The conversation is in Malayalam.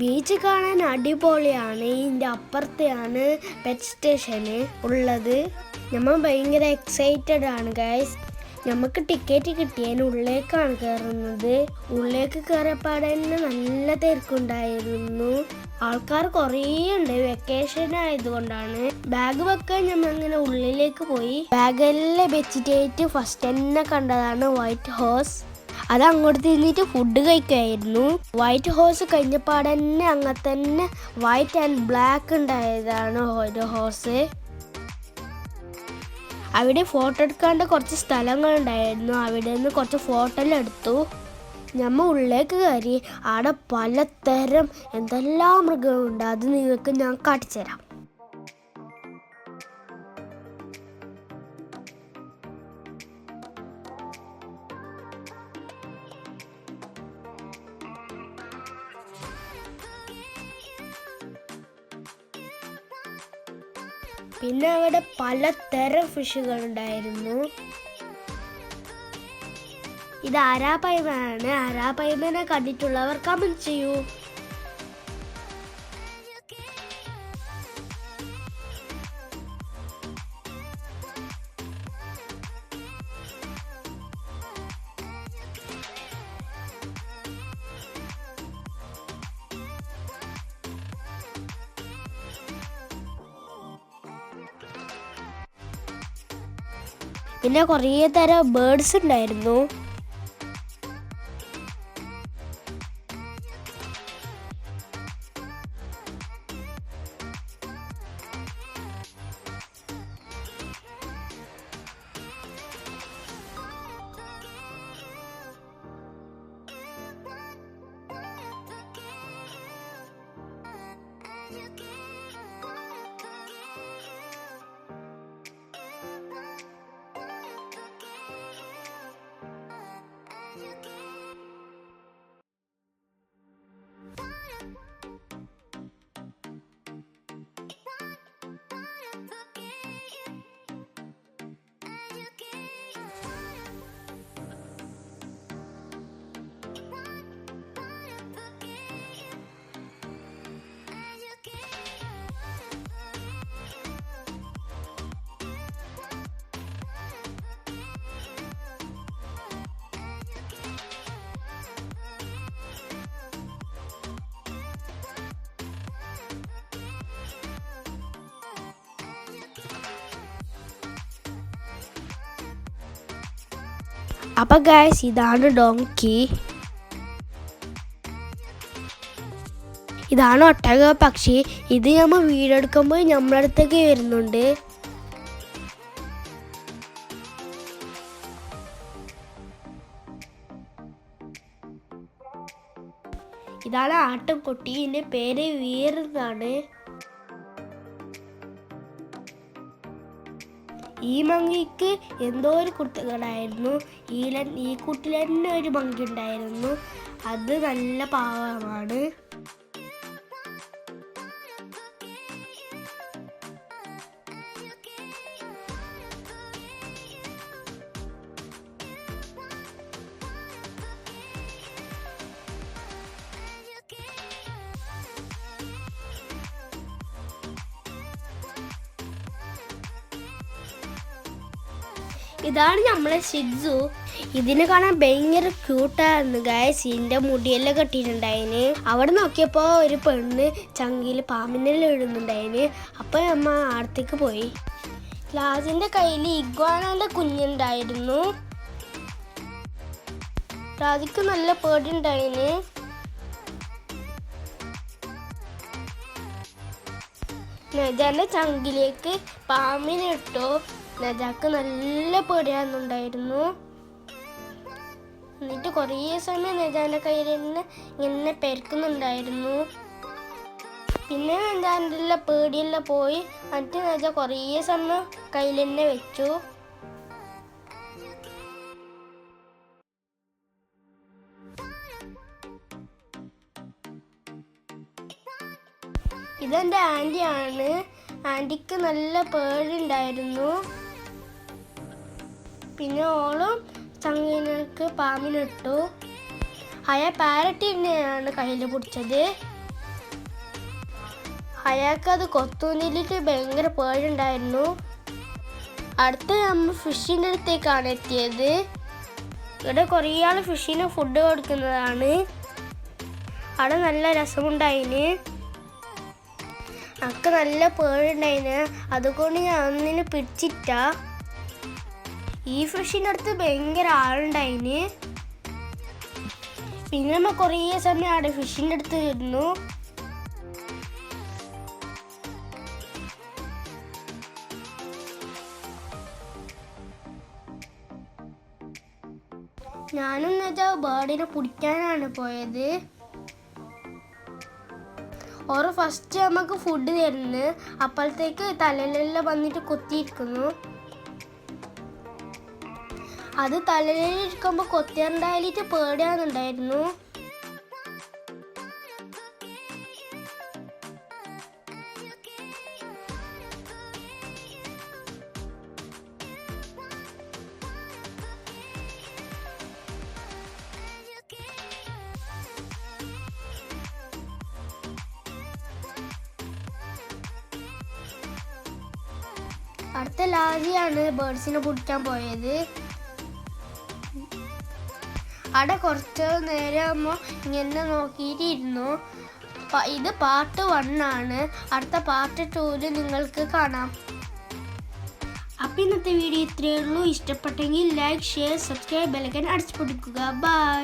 ബീച്ച് കാണാൻ അടിപൊളിയാണ്. ഇതിന്റെ അപ്പുറത്തെയാണ് പെറ്റ് സ്റ്റേഷന് ഉള്ളത്. നമ്മൾ ഭയങ്കര എക്സൈറ്റഡ് ആണ് ഗൈസ് നമുക്ക് ടിക്കറ്റ് കിട്ടിയതിന് ഉള്ളിലേക്കാണ് കയറുന്നത് ഉള്ളിലേക്ക് കയറിയപ്പാടെ തന്നെ നല്ല തിരക്കുണ്ടായിരുന്നു. ആൾക്കാർ കുറേ ഉണ്ട്. വെക്കേഷൻ ആയതുകൊണ്ടാണ്. ബാഗ് വെക്കാൻ നമ്മൾ അങ്ങനെ ഉള്ളിലേക്ക് പോയി. ബാഗെല്ലാം വെച്ചിട്ടായിട്ട് ഫസ്റ്റ് തന്നെ കണ്ടതാണ് വൈറ്റ് ഹോസ് അത് അങ്ങോട്ട് തിരിഞ്ഞിട്ട് ഫുഡ് കഴിക്കുമായിരുന്നു വൈറ്റ് ഹോഴ്സ് കഴിഞ്ഞപ്പാട് തന്നെ അങ്ങനെ തന്നെ വൈറ്റ് ആൻഡ് ബ്ലാക്ക് ഉണ്ടായതാണ് ഒരു ഹോഴ്സ് അവിടെ ഫോട്ടോ എടുക്കാണ്ട് കുറച്ച് സ്ഥലങ്ങളുണ്ടായിരുന്നു. അവിടെ നിന്ന് കുറച്ച് ഫോട്ടോ എടുത്തു. ഞമ്മ ഉള്ളിലേക്ക് കയറി. അവിടെ പലതരം എന്തെല്ലാം മൃഗങ്ങളുണ്ട്. അത് നിങ്ങൾക്ക് ഞാൻ കാട്ടിച്ചു തരാം പിന്നെ അവിടെ പലതരം ഫിഷുകൾ ഉണ്ടായിരുന്നു ഇത് ആരാ പൈമനാണ് ആരാ പൈമനെ കണ്ടിട്ടുള്ളവർ കമന്റ് ചെയ്യൂ. പിന്നെ കുറേ തരം ബേർഡ്സ് ഉണ്ടായിരുന്നു. അപ്പൊ ഗായ്സ് ഇതാണ് ഡോങ്കി ഇതാണ് ഒട്ടക പക്ഷി. ഇത് നമ്മൾ വീടെടുക്കുമ്പോൾ നമ്മളെ അടുത്തേക്ക് വരുന്നുണ്ട്. ഇതാണ് ആട്ടിൻകുട്ടി ഇതിന്റെ പേര്. വീർ ഈ മങ്കിക്ക് എന്തോ ഒരു കുട്ടികളായിരുന്നു. ഈ ഈ കുട്ടിൽ തന്നെ ഒരു മങ്കി ഉണ്ടായിരുന്നു അത് നല്ല പാവമാണ്. ഇതാണ് നമ്മളെ ഷിഡ്സു ഇതിനെ കാണാൻ ഭയങ്കര ക്യൂട്ടായിരുന്നു ഗായസ് ഇതിന്റെ മുടിയെല്ലാം കെട്ടിയിട്ടുണ്ടായിന്. അവിടെ നോക്കിയപ്പോൾ ഒരു പെണ്ണ് ചങ്കിയിൽ പാമ്പിനെല്ലാം ഇടുന്നുണ്ടായിന്. അപ്പോൾ അമ്മ ആടത്തേക്ക് പോയി. ലാജിന്റെ കയ്യിൽ ഇഗ്വാനന്റെ കുഞ്ഞുണ്ടായിരുന്നു. രാജിക്ക് നല്ല പേടിയുണ്ടായിന്. നജാന്റെ ചങ്കിലേക്ക് പാമ്പിനെ ഇട്ടു. നജാക്ക് നല്ല പേടിയാണെന്നുണ്ടായിരുന്നു. എന്നിട്ട് കുറേ സമയം നജാന്റെ കയ്യിൽ നിന്ന് ഇങ്ങനെ പെരുക്കുന്നുണ്ടായിരുന്നു. പിന്നെ നജാന്റെ പേടിയെല്ലാം പോയി. എന്നിട്ട് നജ കുറേ സമയം കയ്യിൽ തന്നെ വെച്ചു. ഇതെന്റെ ആന്റിയാണ്. ആന്റിക്ക് നല്ല പേടിണ്ടായിരുന്നു പിന്നെ ഓളും ചങ്ങിനക്ക് പാമ്പിനിട്ടു. അയാൾ പാരറ്റിനെയാണ് കയ്യിൽ പിടിച്ചത്. അയാൾക്ക് അത് കൊത്തുന്നിട്ട് ഭയങ്കര പേടിണ്ടായിരുന്നു അടുത്ത നമ്മൾ ഫിഷിന്റെ അടുത്തേക്കാണ് എത്തിയത്. ഇവിടെ കുറേ ആൾ ഫിഷിന് ഫുഡ് കൊടുക്കുന്നതാണ്. അവിടെ നല്ല രസമുണ്ടായിന്. അക്ക് നല്ല പേടുണ്ടായിന്. അതുകൊണ്ട് ഞാൻ ഒന്നിനെ പിടിച്ചിട്ട. ഈ ഫിഷിന്റെ അടുത്ത് ഭയങ്കര ആളുണ്ടായിന്. പിന്നെ നമ്മൾ കുറേ സമയം അവിടെ ഫിഷിന്റെ അടുത്ത് ഇരുന്നു. ഞാനും വെച്ചാൽ ബേർഡിനെ പിടിക്കാനാണ് പോയത്. ഓറ് ഫസ്റ്റ് നമുക്ക് ഫുഡ് തരുന്നു. അപ്പോഴത്തേക്ക് തലയിലെല്ലാം വന്നിട്ട് കൊത്തിയിരിക്കുന്നു. അത് തലയിലിരിക്കുമ്പോൾ കൊത്തിയുണ്ടായിട്ട് പേടിയാന്നുണ്ടായിരുന്നു അടുത്ത ലാരിയാണ് ബേർഡ്സിനെ പിടിക്കാൻ പോയത്. അവിടെ കുറച്ച് നേരമോ ഇങ്ങനെ നോക്കിയിട്ടിരുന്നു ഇത് പാർട്ട് വൺ ആണ്. അടുത്ത പാർട്ട് ടൂൽ നിങ്ങൾക്ക് കാണാം. അപ്പം ഇന്നത്തെ വീഡിയോ ഇത്രയേ ഉള്ളൂ. ഇഷ്ടപ്പെട്ടെങ്കിൽ ലൈക്ക് ഷെയർ സബ്സ്ക്രൈബ് ബെലക്കൻ അടിച്ചു പൊടിക്കുക ബൈ